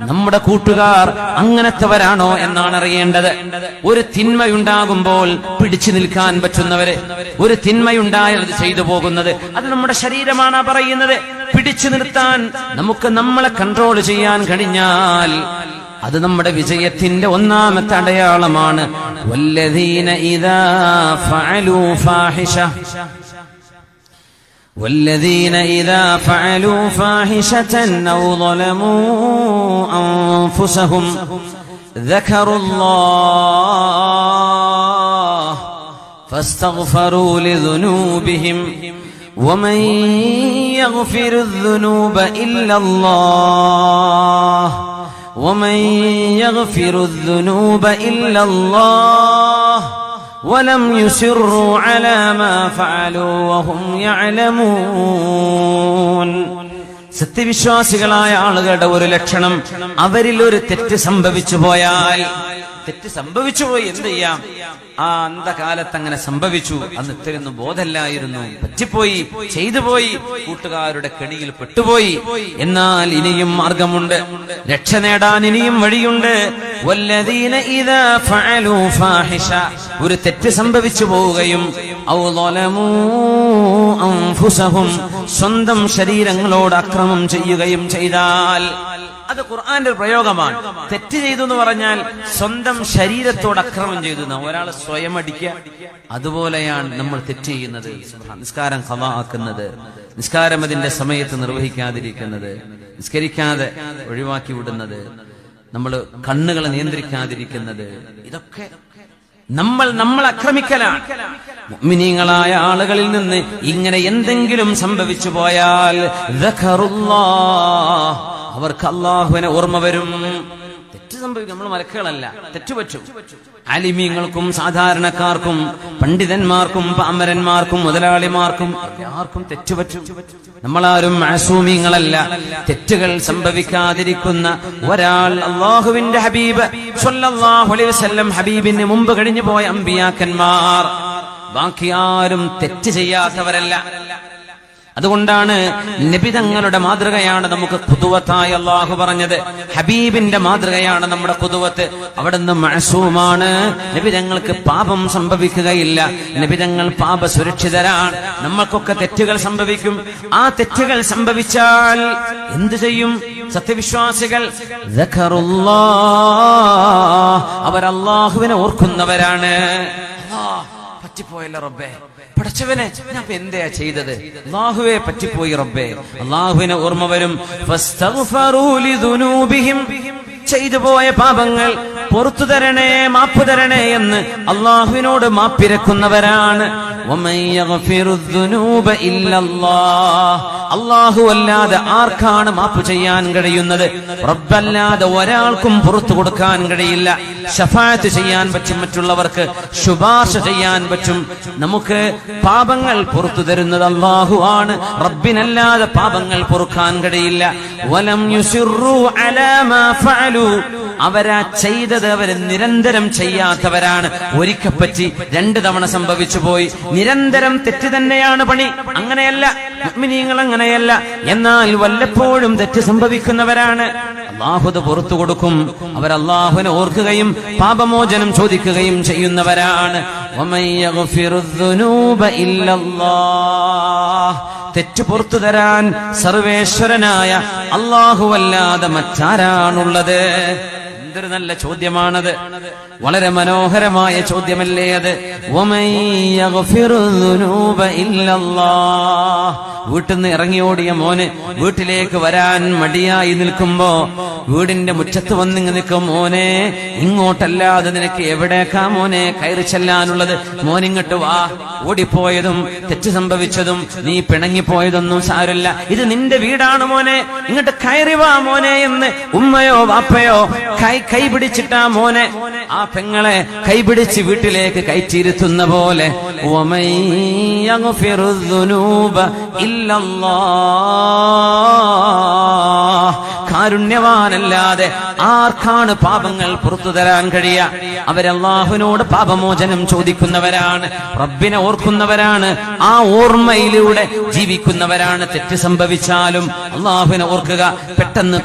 നമ്മുടെ കൂട്ടുകാർ അങ്ങനത്തെവരാണോ എന്നാണ് അറിയേണ്ടത് ഒരു തിന്മയുണ്ടാകുമ്പോൾ പിടിച്ചു നിൽക്കാൻ പറ്റുന്നവര് ഒരു തിന്മയുണ്ടായാൽ അത് ചെയ്തു പോകുന്നത്. അത് നമ്മുടെ ശരീരമാണ് പറയുന്നത്. പിടിച്ചു നിർത്താൻ നമുക്ക് നമ്മളെ കൺട്രോൾ ചെയ്യാൻ കഴിഞ്ഞാൽ അത് നമ്മുടെ വിജയത്തിന്റെ ഒന്നാമത്തെ അടയാളമാണ്. വല്ലദീന ഇദാ ഫഅലു ഫാഹിഷ. والذين إذا فعلوا فاحشة أو ظلموا أنفسهم ذكروا الله فاستغفروا لذنوبهم ومن يغفر الذنوب إلا الله ومن يغفر الذنوب إلا الله ولم يسروا على ما فعلوا وهم يعلمون സത്യവിശ്വാസികളായ ആളുകളുടെ ഒരു ലക്ഷണം അവരിൽ ഒരു തെറ്റ് സംഭവിച്ചു പോയാൽ തെറ്റ് സംഭവിച്ചു പോയി എന്ത് ചെയ്യാം ആ അന്ധകാലത്ത് അങ്ങനെ സംഭവിച്ചു അന്ന് ഇത്രയൊന്നും ബോധല്ലായിരുന്നു പറ്റിപ്പോയി ചെയ്തു പോയി കൂട്ടുകാരുടെ കെണിയിൽ പെട്ടുപോയി എന്നാൽ ഇനിയും മാർഗമുണ്ട് രക്ഷ നേടാൻ ഇനിയും വഴിയുണ്ട് ഒരു തെറ്റ് സംഭവിച്ചു പോവുകയും സ്വന്തം ശരീരങ്ങളോട് അക്രമം ചെയ്യുകയും ചെയ്താൽ അത് ഖുർആന്റെ പ്രയോഗമാണ്. തെറ്റ് ചെയ്തു എന്ന് പറഞ്ഞാൽ സ്വന്തം ശരീരത്തോട് അക്രമം ചെയ്തു. ഒരാൾ സ്വയം അടിക്കുക അതുപോലെയാണ് നമ്മൾ തെറ്റ് ചെയ്യുന്നത്. നിസ്കാരം ആക്കുന്നത് നിസ്കാരം അതിന്റെ സമയത്ത് നിർവഹിക്കാതിരിക്കുന്നത് നിസ്കരിക്കാതെ ഒഴിവാക്കി വിടുന്നത്. നമ്മൾ കണ്ണുകളെ നിയന്ത്രിക്കാതിരിക്കുന്നത് ഇതൊക്കെ നമ്മൾ നമ്മൾ ആക്രമിക്കലാണ് മിനിങ്ങളായ ആളുകളിൽ നിന്ന് ഇങ്ങനെ എന്തെങ്കിലും സംഭവിച്ചു പോയാൽ. അവർക്ക് അള്ളാഹുവിനെ ഓർമ്മ വരും തെറ്റ് സംഭവിക്കും. നമ്മൾ മലക്കുകളല്ല. തെറ്റുപറ്റും. അലിമീങ്ങൾക്കും സാധാരണക്കാർക്കും പണ്ഡിതന്മാർക്കും പാമരന്മാർക്കും മുതലാളിമാർക്കും എല്ലാവർക്കും തെറ്റുപറ്റും. നമ്മളാരും മാസൂമിങ്ങളല്ല. തെറ്റുകൾ സംഭവിക്കാതിരിക്കുന്ന ഒരാൾ അള്ളാഹുവിന്റെ ഹബീബ് വസല്ലം ഹബീബിന് മുമ്പ് കഴിഞ്ഞു പോയ അമ്പിയാക്കന്മാർ. ബാക്കി ആരും തെറ്റ് ചെയ്യാത്തവരല്ല. അതുകൊണ്ടാണ് നബിതങ്ങളുടെ മാതൃകയാണ് നമുക്ക് കുതുവത്തായി അള്ളാഹു പറഞ്ഞത്. ഹബീബിന്റെ മാതൃകയാണ് നമ്മുടെ കുതുവത്ത്. അവിടുന്ന് മഴസൂമാണ് നബിതങ്ങൾക്ക് പാപം സംഭവിക്കുകയില്ല. നബിതങ്ങൾ പാപ സുരക്ഷിതരാണ് നമ്മൾക്കൊക്കെ തെറ്റുകൾ സംഭവിക്കും. ആ തെറ്റുകൾ സംഭവിച്ചാൽ എന്തു ചെയ്യും? സത്യവിശ്വാസികൾ അവരല്ലാഹുവിനെ ഓർക്കുന്നവരാണ്. പറ്റിപ്പോയല്ലോ റബ്ബേ. പടച്ചവനെ ഞാൻ ചെയ്തത്? അള്ളാഹുവെ പറ്റിപ്പോയി റബ്ബേ. അള്ളാഹുവിനെ ഓർമ്മ വരും. ചെയ്തു പോയ പാപങ്ങൾ പുറത്തു തരണേ മാപ്പ് തരണേ എന്ന് അള്ളാഹുവിനോട് മാപ്പിരക്കുന്നവരാണ്. അള്ളാഹു അല്ലാതെ ആർക്കാണ് മാപ്പ് ചെയ്യാൻ കഴിയുന്നത്? റബ്ബല്ലാതെ ഒരാൾക്കും പുറത്തു കൊടുക്കാൻ കഴിയില്ല. ഷഫാത്ത് ചെയ്യാൻ പറ്റും മറ്റുള്ളവർക്ക് ശുപാർശ ചെയ്യാൻ പറ്റും. നമുക്ക് പാപങ്ങൾ പുറത്തു തരുന്നത് അള്ളാഹു ആണ്. റബ്ബിനല്ലാതെ പാപങ്ങൾ പൊറുക്കാൻ കഴിയില്ല. വലം യുസിറു അലാ മാ ഫഅലു അവരാ ചെയ്തത് അവർ നിരന്തരം ചെയ്യാത്തവരാണ്. ഒരിക്കൽ പറ്റി രണ്ട് തവണ സംഭവിച്ചു പോയി. നിരന്തരം തെറ്റ് തന്നെയാണ് പണി. അങ്ങനെയല്ല. മുഅ്മിനീങ്ങൾ അങ്ങനെയല്ല. എന്നാൽ വല്ലപ്പോഴും തെറ്റ് സംഭവിക്കുന്നവരാണ്. അള്ളാഹുത് പുറത്തു കൊടുക്കും. അവർ അള്ളാഹുവിനെ ഓർക്കുകയും പാപമോചനം ചോദിക്കുകയും ചെയ്യുന്നവരാണ്. തെറ്റു പുറത്തു തരാൻ സർവേശ്വരനായ അല്ലാഹുവല്ലാതെ മറ്റാരാണുള്ളത്? എന്തൊരു നല്ല ചോദ്യമാണത്. വളരെ മനോഹരമായ ചോദ്യമല്ലേ അത്? വീട്ടിന്ന് ഇറങ്ങിയോടിയ മോന് വീട്ടിലേക്ക് വരാൻ മടിയായി നിൽക്കുമ്പോ വീടിന്റെ മുറ്റത്ത് വന്നിങ്ങ് നിൽക്കും മോനെ ഇങ്ങോട്ടല്ലാതെ നിനക്ക് എവിടേക്കാ മോനെ കയറി ചെല്ലാനുള്ളത്? മോനിങ്ങോട്ട് വാ ഓടിപ്പോയതും തെറ്റ് സംഭവിച്ചതും നീ പിണങ്ങിപ്പോയതൊന്നും സാരല്ല. ഇത് നിന്റെ വീടാണ് മോനെ ഇങ്ങോട്ട് കയറി വാ മോനെ എന്ന് ഉമ്മയോ വാപ്പയോ കൈ കൈ പിടിച്ചിട്ടാ മോനെ. ആ പെങ്ങളെ കൈ കൈപിടിച്ച് വീട്ടിലേക്ക് കയറ്റിയിരുത്തുന്ന പോലെ. കാരുണ്യവാനല്ലാതെ ആർക്കാണ് പാപങ്ങൾ പുറത്തു തരാൻ കഴിയ? അവരല്ലാഹുവിനോട് പാപമോചനം ചോദിക്കുന്നവരാണ്. റബ്ബിനെ ഓർക്കുന്നവരാണ്. ആ ഓർമ്മയിലൂടെ ജീവിക്കുന്നവരാണ്. തെറ്റ് സംഭവിച്ചാലും അള്ളാഹുവിനെ ഓർക്കുക. പെട്ടെന്ന്